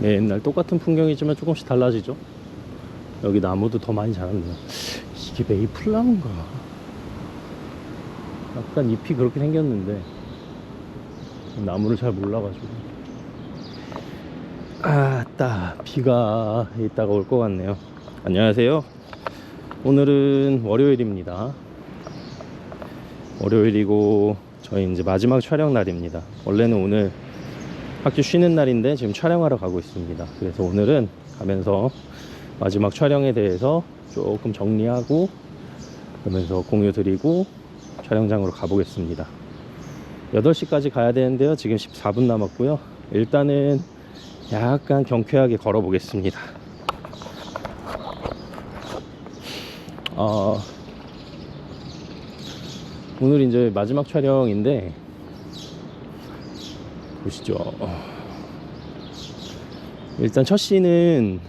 맨날 똑같은 풍경이지만 조금씩 달라지죠. 여기 나무도 더 많이 자랐네요. 이게 메이플나무인가? 약간 잎이 그렇게 생겼는데 나무를 잘 몰라가지고 아따 비가 이따가 올 것 같네요. 안녕하세요. 오늘은 월요일입니다. 월요일이고 저희 이제 마지막 촬영 날입니다. 원래는 오늘 학교 쉬는 날인데 지금 촬영하러 가고 있습니다. 그래서 오늘은 가면서 마지막 촬영에 대해서 조금 정리하고 그러면서 공유 드리고 촬영장으로 가보겠습니다. 8시까지 가야 되는데요. 지금 14분 남았고요. 일단은 약간 경쾌하게 걸어보겠습니다. 어, 오늘 이제 마지막 촬영인데 보시죠. 일단 첫 씬은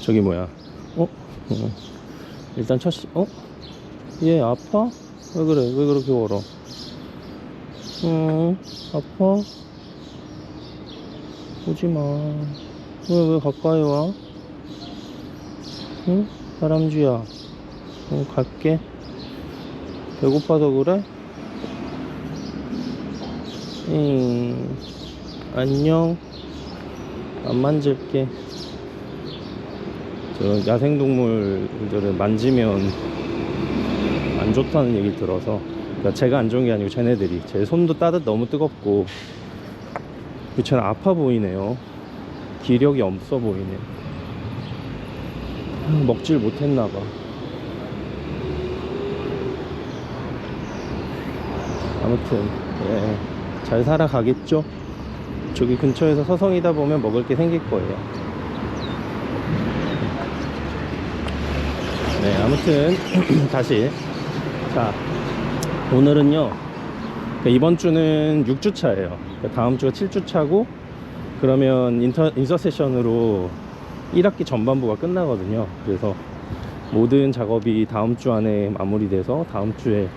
저기 뭐야? 어? 어. 일단 첫 씬, 어? 얘 아파? 왜 그래? 왜 그렇게 걸어? 응, 아파? 오지 마. 왜, 왜 가까이 와? 응? 다람쥐야. 어, 갈게. 배고파서 그래? 응. 안녕. 안 만질게. 저 야생동물들을 만지면 안 좋다는 얘기 들어서 그러니까 제가 안 좋은 게 아니고 쟤네들이 제 손도 따뜻 너무 뜨겁고 그 쟤는 아파 보이네요 기력이 없어 보이네 음, 먹질 못했나 봐 아무튼 예, 잘 살아가겠죠? 저기 근처에서 서성이다 보면 먹을 게 생길 거예요. 네, 아무튼 다시. 자 오늘은요 그러니까 이번 주는 6주차예요. 다음 주가 7주차고 그러면 인터, 인서 세션으로 1학기 전반부가 끝나거든요. 그래서 모든 작업이 다음 주 안에 마무리돼서 다음 주에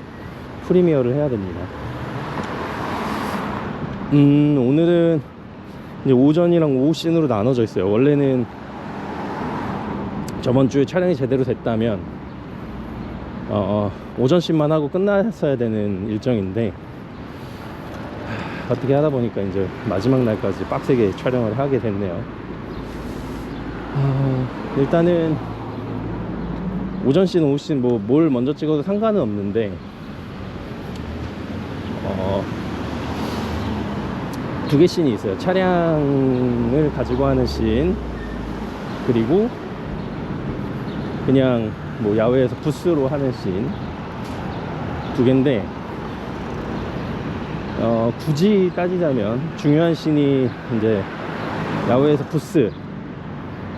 프리미어를 해야 됩니다 음 오늘은 이제 오전이랑 오후 씬으로 나눠져 있어요 원래는 저번 주에 촬영이 제대로 됐다면 어, 어, 오전 씬만 하고 끝났어야 되는 일정인데 하, 어떻게 하다 보니까 이제 마지막 날까지 빡세게 촬영을 하게 됐네요. 어, 일단은 오전 씬, 오후 씬 뭐 뭘 먼저 찍어도 상관은 없는데 어, 두 개 씬이 있어요. 차량을 가지고 하는 씬 그리고 그냥 뭐 야외에서 부스로 하는 씬 두 개인데 어, 굳이 따지자면 중요한 씬이 이제 야외에서 부스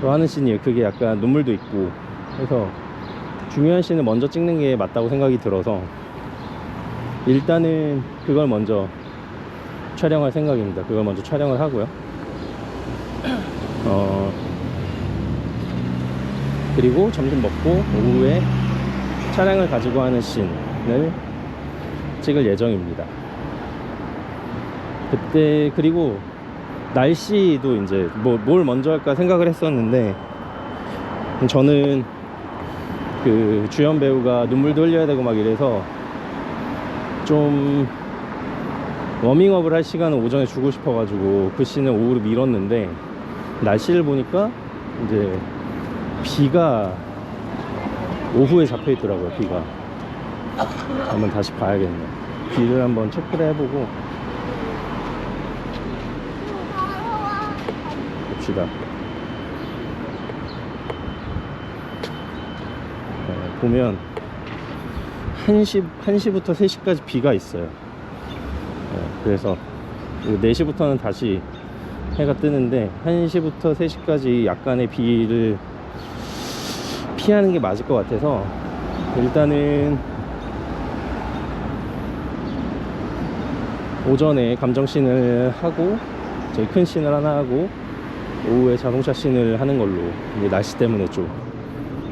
로 하는 씬이에요. 그게 약간 눈물도 있고 그래서 중요한 씬을 먼저 찍는 게 맞다고 생각이 들어서 일단은 그걸 먼저 촬영할 생각입니다. 그걸 먼저 촬영을 하고요. 어, 그리고 점심 먹고 오후에 차량을 가지고 하는 씬을 찍을 예정입니다. 그때 그리고 날씨도 이제 뭐 뭘 먼저 할까 생각을 했었는데 저는 그 주연 배우가 눈물도 흘려야 되고 막 이래서 좀 워밍업을 할 시간을 오전에 주고 싶어가지고 그 씬을 오후로 미뤘는데 날씨를 보니까 이제 비가 오후에 잡혀 있더라고요 비가. 한번 다시 봐야겠네요 비를 한번 체크를 해보고 봅시다. 네, 보면 1시, 1시부터 3시까지 비가 있어요. 네, 그래서 4시부터는 다시 해가 뜨는데 1시부터 3시까지 약간의 비를 피하는 게 맞을 것 같아서 일단은 오전에 감정씬을 하고 저희 큰 씬을 하나 하고 오후에 자동차 씬을 하는 걸로 날씨 때문에 좀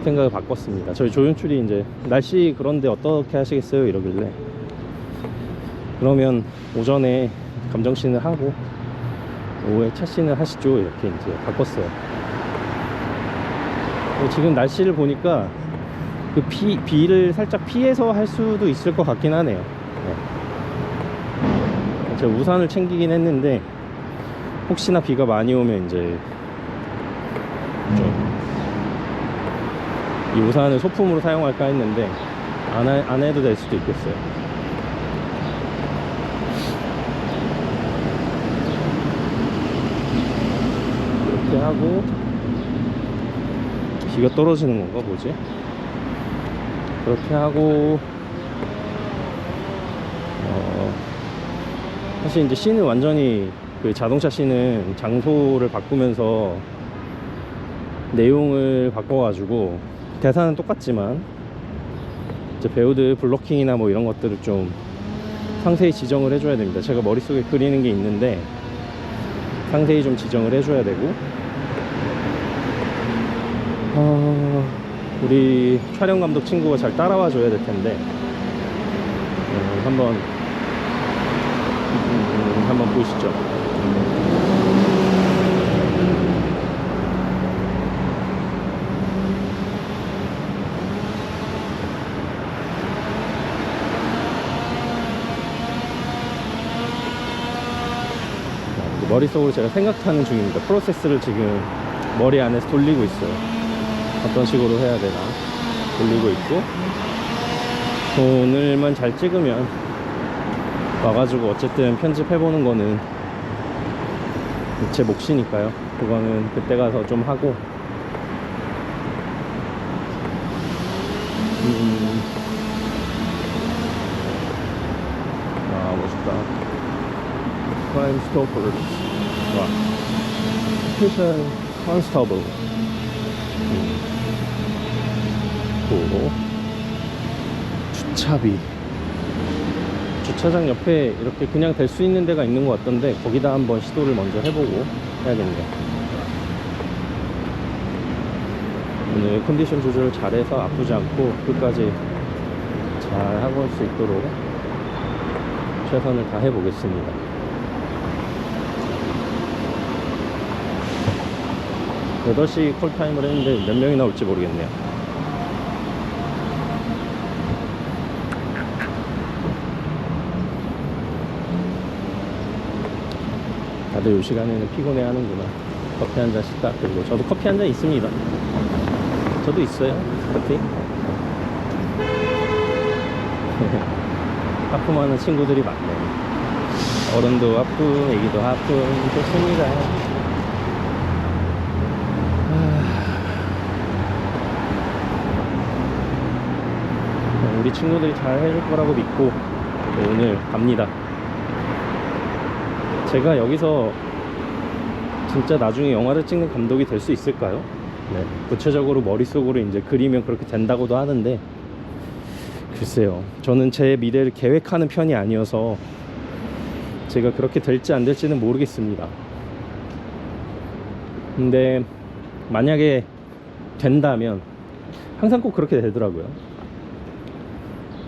생각을 바꿨습니다. 저희 조연출이 이제 날씨 그런데 어떻게 하시겠어요? 이러길래 그러면 오전에 감정씬을 하고 오후에 차시는 하시죠. 이렇게 이제 바꿨어요. 어, 지금 날씨를 보니까 그 비, 비를 살짝 피해서 할 수도 있을 것 같긴 하네요. 네. 제가 우산을 챙기긴 했는데 혹시나 비가 많이 오면 이제 좀이 우산을 소품으로 사용할까 했는데 안, 해, 안 해도 될 수도 있겠어요 이렇게 하고 비가 떨어지는 건가 뭐지? 그렇게 하고 어, 사실 이제 씬은 완전히 그 자동차 씬은 장소를 바꾸면서 내용을 바꿔가지고 대사는 똑같지만 이제 배우들 블로킹이나 뭐 이런 것들을 좀 상세히 지정을 해줘야 됩니다. 제가 머릿속에 그리는 게 있는데 상세히 좀 지정을 해줘야 되고 어, 우리 촬영 감독 친구가 잘 따라와 줘야 될 텐데 음, 한번 음, 한번 보시죠. 머릿속으로 제가 생각하는 중입니다. 프로세스를 지금 머리 안에서 돌리고 있어요. 어떤 식으로 해야 되나 돌리고 있고 오늘만 잘 찍으면 와가지고 어쨌든 편집해보는 거는 제 몫이니까요. 그거는 그때 가서 좀 하고 음. 아 멋있다. Crime Stoppers. 와. Constable. 음. 그리고 주차비. 주차장 옆에 이렇게 그냥 될 수 있는 데가 있는 것 같던데 거기다 한번 시도를 먼저 해보고 해야겠네요. 오늘 컨디션 조절을 잘해서 아프지 않고 끝까지 잘 하고 올 수 있도록 최선을 다해 보겠습니다. 여덟 시 콜타임을 했는데 몇 명이 나 올지 모르겠네요. 다들 이 시간에는 피곤해 하는구나. 커피 한 잔씩 딱 그리고 저도 커피 한 잔 있습니다. 저도 있어요. 커피. 하품하는 친구들이 많네. 어른도 하품, 애기도 하품, 좋습니다. 아, 우리 친구들이 잘 해줄 거라고 믿고 오늘 갑니다. 제가 여기서 진짜 나중에 영화를 찍는 감독이 될 수 있을까요? 네. 구체적으로 머릿속으로 이제 그리면 그렇게 된다고도 하는데 글쎄요. 저는 제 미래를 계획하는 편이 아니어서 제가 그렇게 될지 안 될지는 모르겠습니다. 근데 만약에 된다면 항상 꼭 그렇게 되더라고요.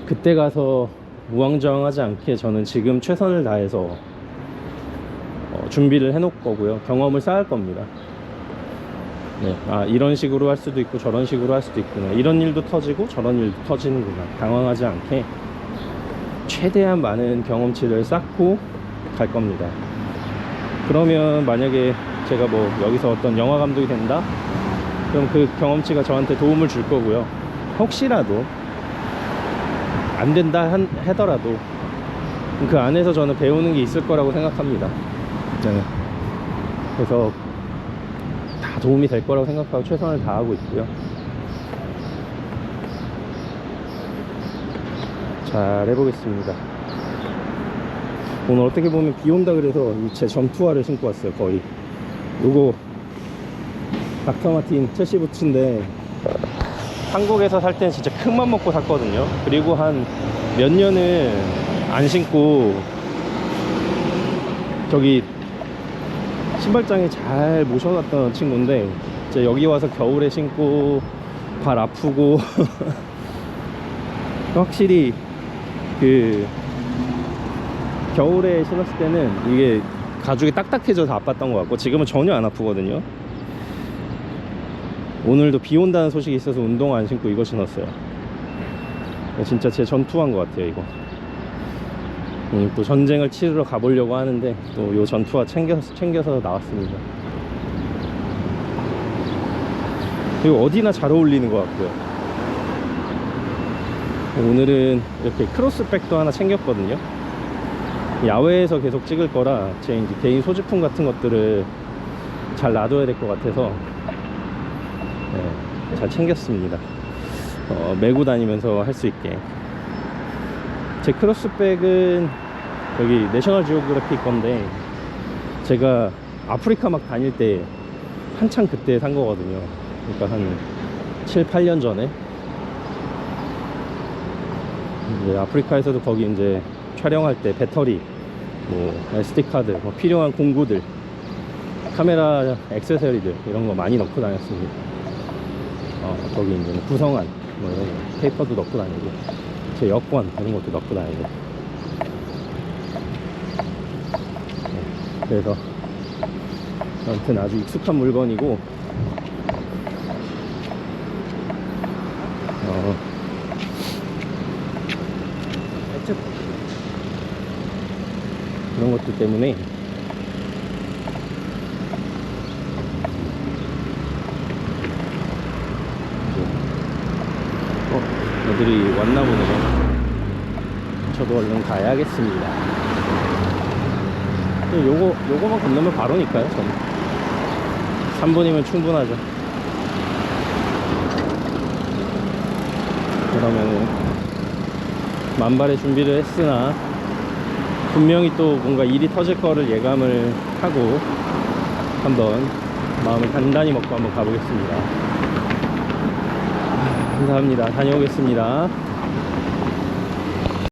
그때 가서 무왕좌왕하지 않게 저는 지금 최선을 다해서 어, 준비를 해 놓을 거고요. 경험을 쌓을 겁니다. 네, 아 이런 식으로 할 수도 있고 저런 식으로 할 수도 있구나. 이런 일도 터지고 저런 일도 터지는구나. 당황하지 않게 최대한 많은 경험치를 쌓고 갈 겁니다. 그러면 만약에 제가 뭐 여기서 어떤 영화 감독이 된다? 그럼 그 경험치가 저한테 도움을 줄 거고요. 혹시라도 안 된다 한- 하더라도 그 안에서 저는 배우는 게 있을 거라고 생각합니다. 네. 그래서 다 도움이 될 거라고 생각하고 최선을 다하고 있고요. 잘 해보겠습니다. 오늘 어떻게 보면 비 온다 그래서 이제 점투화를 신고 왔어요, 거의. 요거 닥터마틴 체시 부츠인데 한국에서 살 때는 진짜 큰 맘 먹고 샀거든요. 그리고 한 몇 년을 안 신고 저기 신발장에 잘 모셔놨던 친구인데 이제 여기 와서 겨울에 신고 발 아프고 확실히 그 겨울에 신었을 때는 이게 가죽이 딱딱해져서 아팠던 것 같고 지금은 전혀 안 아프거든요. 오늘도 비 온다는 소식이 있어서 운동 안 신고 이거 신었어요. 진짜 제 전투한 것 같아요 이거. 음, 또 전쟁을 치르러 가보려고 하는데 또 요 전투화 챙겨서, 챙겨서 나왔습니다. 그리고 어디나 잘 어울리는 것 같고요. 오늘은 이렇게 크로스백도 하나 챙겼거든요. 야외에서 계속 찍을 거라 제 이제 개인 소지품 같은 것들을 잘 놔둬야 될 것 같아서 네, 잘 챙겼습니다. 어, 메고 다니면서 할 수 있게 제 크로스백은 여기 내셔널 지오그래픽 건데 제가 아프리카 막 다닐 때 한창 그때 산 거거든요. 그러니까 한 7, 8년 전에. 이제 아프리카에서도 거기 이제 촬영할 때 배터리 뭐 SD카드 뭐 필요한 공구들 카메라 액세서리들 이런 거 많이 넣고 다녔습니다. 어, 거기 이제 뭐 구성안 뭐 이런 거 페이퍼도 넣고 다니고 제 여권 이런 것도 넣고 다니고. 네, 그래서 아무튼 아주 익숙한 물건이고. 어, 그런 것들 때문에 어, 애들이 왔나 보네요. 저도 얼른 가야겠습니다. 요거, 요거만 건너면 바로니까요, 저는. 3분이면 충분하죠. 그러면은, 만발의 준비를 했으나, 분명히 또 뭔가 일이 터질 거를 예감을 하고, 한번 마음을 단단히 먹고 한번 가보겠습니다. 감사합니다. 다녀오겠습니다.